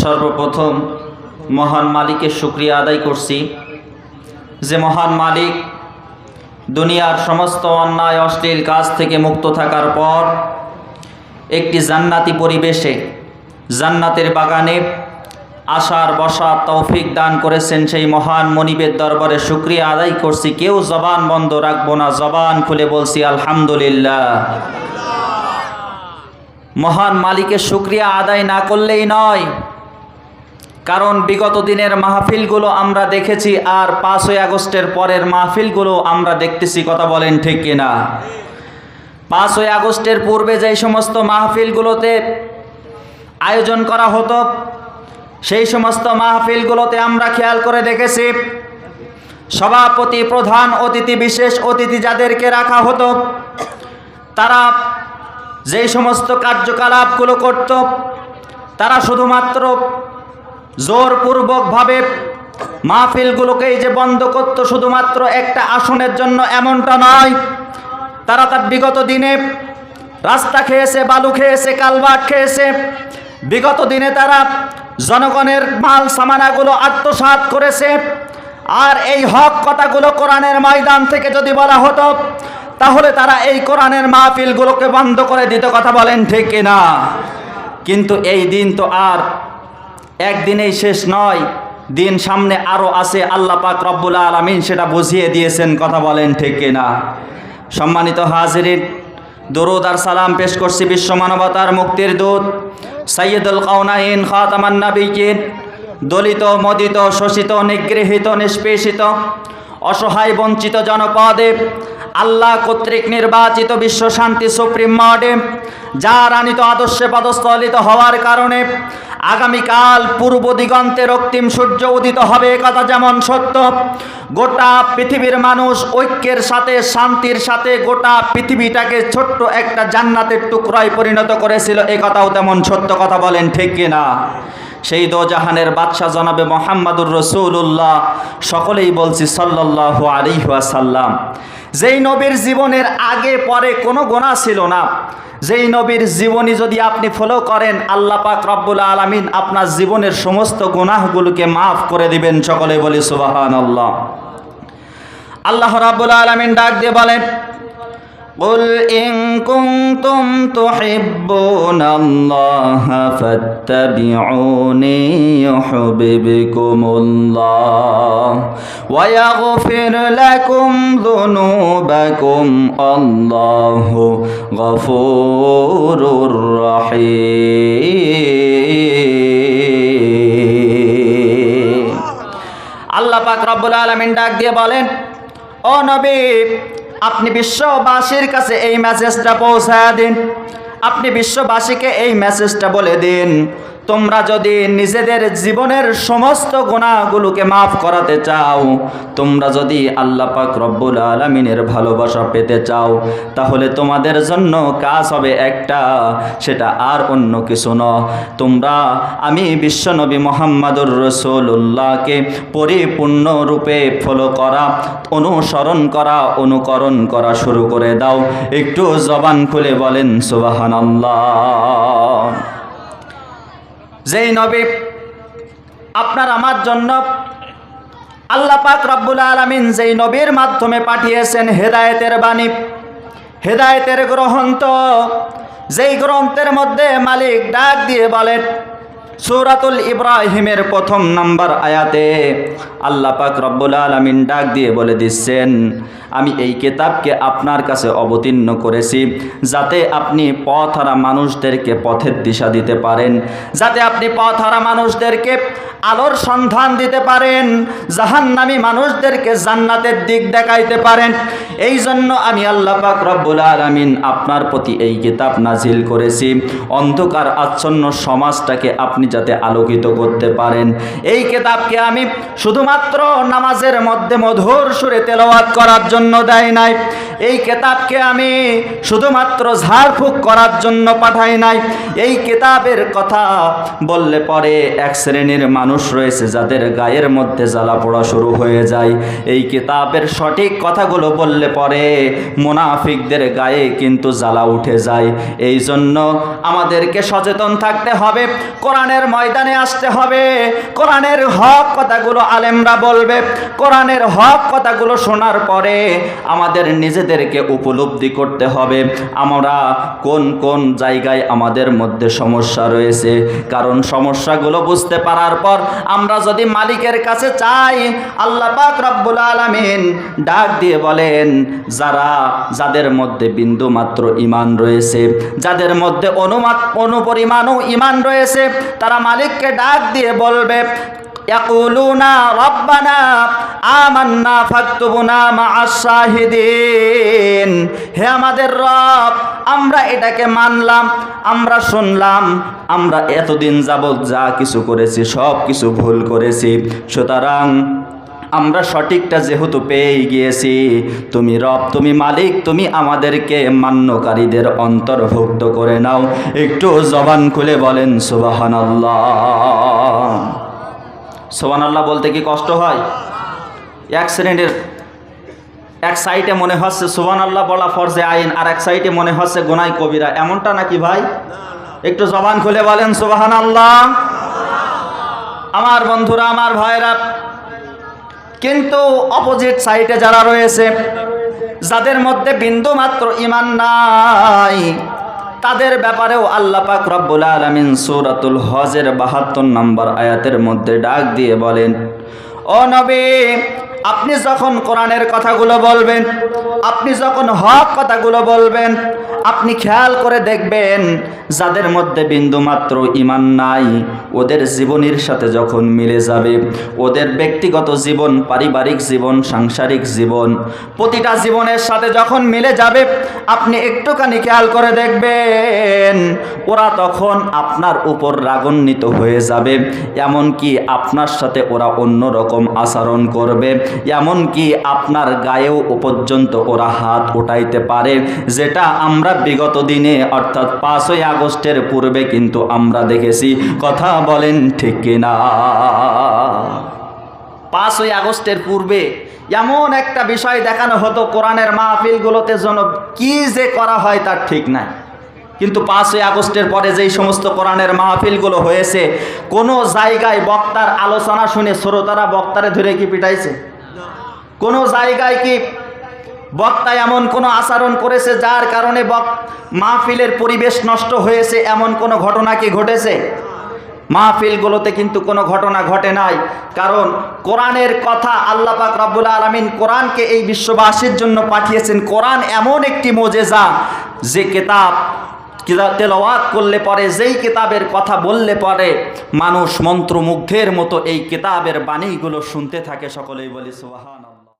সর্বপ্রথম মহান মালিকের শুক্রিয়া আদায় করছি যে মহান মালিক দুনিয়ার সমস্ত অন্যায়, অশ্লীল কাজ থেকে মুক্ত থাকার পর একটি জান্নাতি পরিবেশে, জান্নাতের বাগানে আসার বসার তৌফিক দান করেছেন সেই মহান মনিবের দরবারে শুক্রিয়া আদায় করছি। কেউ জবান বন্ধ রাখব না, জবান খুলে বলছি আলহামদুলিল্লাহ। মহান মালিকের শুক্রিয়া আদায় না করলেই নয় কারণ বিগত দিনের মাহফিলগুলো আমরা দেখেছি আর পাঁচই আগস্টের পরের মাহফিলগুলো আমরা দেখতেছি, কথা বলেন ঠিক কিনা? পাঁচই আগস্টের পূর্বে যেই সমস্ত মাহফিলগুলোতে আয়োজন করা হতো, সেই সমস্ত মাহফিলগুলোতে আমরা খেয়াল করে দেখেছি, সভাপতি, প্রধান অতিথি, বিশেষ অতিথি যাদেরকে রাখা হতো, তারা যেই সমস্ত কার্যকলাপগুলো করত, তারা শুধুমাত্র জোরপূর্বকভাবে মাহফিলগুলোকেই যে বন্ধ করত শুধুমাত্র একটা আসনের জন্য এমনটা নয়। তারা তার বিগত দিনে রাস্তা খেয়েছে, বালু খেয়েছে কালবাট খেয়েছে। বিগত দিনে তারা জনগণের মাল সামানাগুলো আত্মসাৎ করেছে। আর এই হক কথাগুলো কোরআনের ময়দান থেকে যদি বলা হতো, তাহলে তারা এই কোরআনের মাহফিলগুলোকে বন্ধ করে দিত, কথা বলেন ঠিক কিনা? কিন্তু এই দিন তো আর একদিনেই শেষ নয়। দিন সামনে আরও আছে, আল্লাহ পাক রব্বুল আলমিন সেটা বুঝিয়ে দিয়েছেন, কথা বলেন ঠিক কিনা। সম্মানিত হাজিরিন, দরুদ আর সালাম পেশ করছি বিশ্ব মানবতার মুক্তির দূত সৈয়দুল কাউনাইন খাতামান্নাবিকিন দলিত, মদিত, শোষিত, নিগৃহীত, নিষ্পেষিত অসহায় বঞ্চিত জনপদে। আল্লাহ কর্তৃক নির্বাচিত বিশ্ব শান্তি সুপ্রিম মডে। যার আনিত আদর্শে পদস্থলিত হওয়ার কারণে আগামীকাল পূর্ব দিগন্তে রক্তিম সূর্য উদিত হবে কথা যেমন সত্য। গোটা পৃথিবীর মানুষ ঐক্যের সাথে, শান্তির সাথে গোটা পৃথিবীটাকে ছোট্ট একটা জান্নাতের টুকরায় পরিণত করেছিল এ কথাও তেমন সত্য কথা বলেন ঠিক কিনা? সেই দোজাহানের বাদশাহ জনাবে মোহাম্মদুর রসুল্লাহ সকলেই বলছি সাল্লাহ আলিহাসাল্লাম যেই নবীর জীবনের আগে পরে কোনো গোনা ছিল না, যেই নবীর জীবনী যদি আপনি ফলো করেন, আল্লাহ পাক রব্বুল আলমিন আপনার জীবনের সমস্ত গুনাহগুলোকে মাফ করে দিবেন সকলে বলি সুবাহান আল্লাহ আল্লাহ রাব্বুল আলমিন ডাক দিয়ে বলেন قل إن كنتم تحبون الله فاتبعوني يحببكم الله ويغفر لكم ذنوبكم الله غفور رحيم আল্লাহ পাক রব্বুল আলমিন ডাক দিয়ে বলেন ও নবী আপনি বিশ্ববাসীর কাছে এই মেসেজটা পৌঁছায় দিন। আপনি বিশ্ববাসীকে এই মেসেজটা বলে দিন। তোমরা যদি নিজেদের জীবনের সমস্ত গুণাগুলোকে মাফ করাতে চাও, তোমরা যদি আল্লাহ পাক রব্বুল আলমিনের ভালোবাসা পেতে চাও, তাহলে তোমাদের জন্য কাজ হবে একটা, সেটা আর অন্য কিছু ন। তোমরা, আমি বিশ্বনবী মোহাম্মদুর রসুল্লাহকে পরিপূর্ণরূপে ফলো করা, অনুসরণ করা, অনুকরণ করা শুরু করে দাও। একটু জবান খুলে বলেন সুবাহান যেই নবী আপনার আমার জন্য আল্লাহ পাক রব্বুল আলমিন যেই নবীর মাধ্যমে পাঠিয়েছেন হেদায়েতের বাণী, হেদায়েতের গ্রন্থ। যেই গ্রন্থের মধ্যে মালিক ডাক দিয়ে বলেন সুরাতুল ইব্রাহিমের প্রথম নাম্বার আয়াতে আল্লাহ পাক রব্বুল আলমিন ডাক দিয়ে বলে দিচ্ছেন, আমি এই কেতাবকে আপনার কাছে অবতীর্ণ করেছি যাতে আপনি পথ হারা মানুষদেরকে পথের দিশা দিতে পারেন, যাতে আপনি পথ হারা মানুষদেরকে আলোর সন্ধান দিতে পারেন, জাহান্নামী মানুষদেরকে জান্নাতের দিক দেখাইতে পারেন। এই জন্য আমি আল্লাহ পাক রব্বুল আলমিন আপনার প্রতি এই কিতাব নাজিল করেছি। অন্ধকার, আচ্ছন্ন সমাজটাকে আপনি যাতে আলোকিত করতে পারেন। এই কিতাবকে আমি শুধুমাত্র নামাজের মধ্যে মধুর সুরে তেলাওয়াত করার জন্য দেয় নাই। এই কেতাবকে আমি শুধুমাত্র ঝাড়ফুঁক করার জন্য পাঠাই নাই। এই কেতাবের কথা বললে পরে এক শ্রেণির মানুষ রয়েছে যাদের গায়ের মধ্যে জ্বালা পোড়া শুরু হয়ে যায়। এই কেতাবের সঠিক কথাগুলো বললে পরে মুনাফিকদের গায়ে কিন্তু জ্বালা উঠে যায়। এই জন্য আমাদেরকে সচেতন থাকতে হবে, কোরআনের ময়দানে আসতে হবে। কোরআনের হক কথাগুলো আলেমরা বলবে, কোরআনের হক কথাগুলো শোনার পরে আমাদের নিজেদেরকে উপলব্ধি করতে হবে। আমরা কোন কোন জায়গায় আমাদের মধ্যে সমস্যা রয়েছে? কারণ সমস্যাগুলো বুঝতে পারার পর আমরা যদি মালিকের কাছে চাই, আল্লাহ পাক রব্বুল আলামিন ডাক দিয়ে বলেন, যারা, যাদের মধ্যে বিন্দু মাত্র ইমান রয়েছে, যাদের মধ্যে অনুমাত অনুপরিমাণও ইমান রয়েছে, তারা মালিককে ডাক দিয়ে বলবে ইয়াকুলুনা রব্বানা আমান্না ফাকতুবুনা মা'আস শাহিদিন হে আমাদের রব, আমরা এটাকে মানলাম, আমরা শুনলাম, আমরা এতদিন যাবৎ যা কিছু করেছি, সব কিছু ভুল করেছি। সুতরাং আমরা সঠিকটা যেহেতু পেয়ে গিয়েছি, তুমি রব, তুমি মালিক, তুমি আমাদেরকে মান্যকারীদের অন্তর্ভুক্ত করে নাও। একটু জবান খুলে বলেন, সুবাহানাল্লাহ। সোবান আল্লাহ বলতে কি কষ্ট হয়? এক শ্রেণির এক সাইডে মনে হচ্ছে সোবান আল্লাহ বলা ফরজে আইন, আর এক সাইডে মনে হচ্ছে গোনাই কবিরা। এমনটা নাকি ভাই? একটু জবান খুলে বলেন সোবাহান আল্লাহ আমার বন্ধুরা, আমার ভাইরা কিন্তু অপোজিট সাইডে যারা রয়েছে, যাদের মধ্যে বিন্দু মাত্র ইমান নাই তাদের ব্যাপারেও আল্লাহ পাক রব্বুল আলামিন সূরাতুল হজের 72 নম্বর আয়াতের মধ্যে ডাক দিয়ে বলেন, ও নবী আপনি যখন কোরআনের কথাগুলো বলবেন, আপনি যখন হক কথাগুলো বলবেন, আপনি খেয়াল করে দেখবেন যাদের মধ্যে বিন্দুমাত্র ইমান নাই, ওদের জীবনের সাথে যখন মিলে যাবে, ওদের ব্যক্তিগত জীবন, পারিবারিক জীবন, সাংসারিক জীবন, প্রতিটা জীবনের সাথে যখন মিলে যাবে, আপনি একটুখানি খেয়াল করে দেখবেন, ওরা তখন আপনার উপর রাগান্বিত হয়ে যাবে, এমনকি আপনার সাথে ওরা অন্যরকম আচরণ করবে। এমনকি আপনার গায়েও পর্যন্ত ওরা হাত উঠাইতে পারে, যেটা আমরা বিগত দিনে, অর্থাৎ পাঁচই আগস্টের পূর্বে কিন্তু আমরা দেখেছি। কথা বলেন ঠিক কিনা? পাঁচই আগস্টের পূর্বে এমন একটা বিষয় দেখানো হতো কোরআনের মাহফিলগুলোতে, যেন কি যে করা হয় তার ঠিক নাই। কিন্তু পাঁচই আগস্টের পরে যেই সমস্ত কোরআনের মাহফিলগুলো হয়েছে, কোনো জায়গায় বক্তার আলোচনা শুনে শ্রোতারা বক্তারে ধরে কি পিটাইছে? কোনো জায়গায় কি বক্তা এমন কোনো আচরণ করেছে যার কারণে বক মাহফিলের পরিবেশ নষ্ট হয়েছে? এমন কোনো ঘটনা কি ঘটেছে? মাহফিলগুলোতে কিন্তু কোনো ঘটনা ঘটে নাই। কারণ কোরআনের কথা আল্লাহ পাক রব্বুল আলমিন কোরআনকে এই বিশ্ববাসীর জন্য পাঠিয়েছেন। কোরআন এমন একটি মোজেজা যে কেতাব তেলাওয়াত করলে পরে, যেই কিতাবের কথা বললে পরে মানুষ মন্ত্রমুগ্ধের মতো এই কিতাবের বাণীগুলো শুনতে থাকে। সকলেই বলি, সুবহানাল্লাহ।